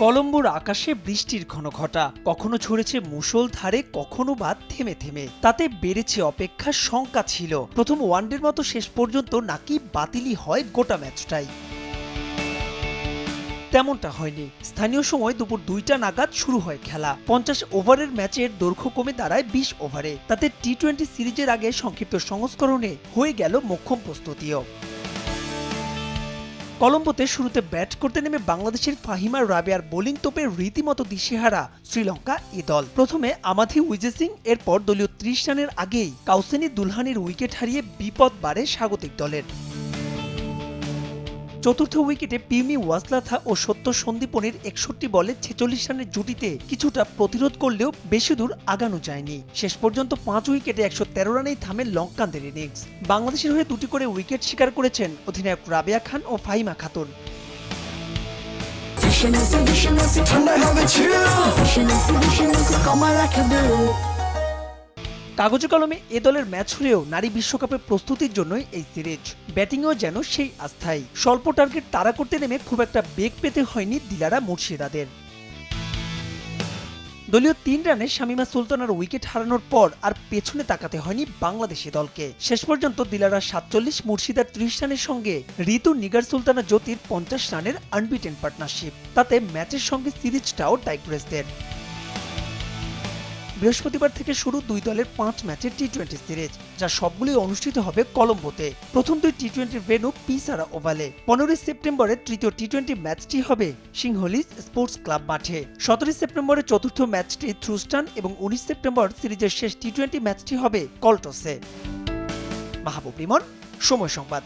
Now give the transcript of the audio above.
কলম্বোর আকাশে বৃষ্টির ঘন ঘটা কখনো ঝরেছে মুষলধারে কখনো বা থেমে থেমে। তাতে বেড়েছে অপেক্ষার শঙ্কা ছিল। প্রথম ওয়ানডের মতো শেষ পর্যন্ত নাকি বাতিলই হয় গোটা ম্যাচটাই। তেমনটা হয়নি। স্থানীয় সময় দুপুর দুইটা নাগাদ শুরু হয় খেলা। পঞ্চাশ ওভারের ম্যাচের দৈর্ঘ্য কমে দাঁড়ায় বিশ ওভারে। তাতে টি টোয়েন্টি সিরিজের আগে সংক্ষিপ্ত সংস্করণে হয়ে গেল মোক্ষম প্রস্তুতিও। কলম্বোতে শুরুতে ব্যাট করতে নেমে বাংলাদেশের ফাহিমা রাবেয়ার বোলিং তোপে রীতিমতো দিশেহারা শ্রীলঙ্কা এ দল। প্রথমে আমাধি উইজে সিং এরপর দলীয় ত্রিশ রানের আগেই কাউসেনি দুলহানির উইকেট হারিয়ে বিপদ বাড়ে স্বাগতিক দলের। চতুর্থ উইকেটে পিমি ওয়াসলাথা ও সত্য সন্দীপনের একষট্টি বলে ছেচল্লিশ রানের জুটিতে কিছুটা প্রতিরোধ করলেও বেশি দূর আগানো যায়নি। শেষ পর্যন্ত পাঁচ উইকেটে একশো তেরো রানেই থামে লঙ্কানদের ইনিংস। বাংলাদেশের হয়ে দুটি করে উইকেট শিকার করেছেন অধিনায়ক রাবেয়া খান ও ফাহিমা খাতুন। Vision is কাগজে কলমে এ দলের ম্যাচ হলেও নারী বিশ্বকাপের প্রস্তুতির জন্যই এই সিরিজ। ব্যাটিংও যেন সেই আস্থাই। স্বল্প টার্গেট তাড়া করতে নেমে খুব একটা বেগ পেতে হয়নি দিলারা মুর্শিদাদের। দলীয় তিন রানে শামিমা সুলতানার উইকেট হারানোর পর আর পেছনে তাকাতে হয়নি বাংলাদেশি দলকে। শেষ পর্যন্ত দিলারা সাতচল্লিশ, মুর্শিদার ত্রিশ রানের সঙ্গে ঋতু নিগার সুলতানা জ্যোতির পঞ্চাশ রানের আনবিটেন পার্টনারশিপ। তাতে ম্যাচের সঙ্গে সিরিজটাও টাইগ্রেসদের বৃহস্পতিবার থেকে শুরু দুই দলের পাঁচ ম্যাচের টি টোয়েন্টি সিরিজ, যা সবগুলি অনুষ্ঠিত হবে কলম্বোতে। প্রথম দুই টি টোয়েন্টির ভেনু পিসারা ওভালে। পনেরোই সেপ্টেম্বরে তৃতীয় টি টোয়েন্টি ম্যাচটি হবে সিংহলিজ স্পোর্টস ক্লাব মাঠে। সতেরোই সেপ্টেম্বরে চতুর্থ ম্যাচটি থ্রুস্টান এবং উনিশ সেপ্টেম্বর সিরিজের শেষ টি টোয়েন্টি ম্যাচটি হবে কলটসে। মাহবুব রিমন সময় সংবাদ।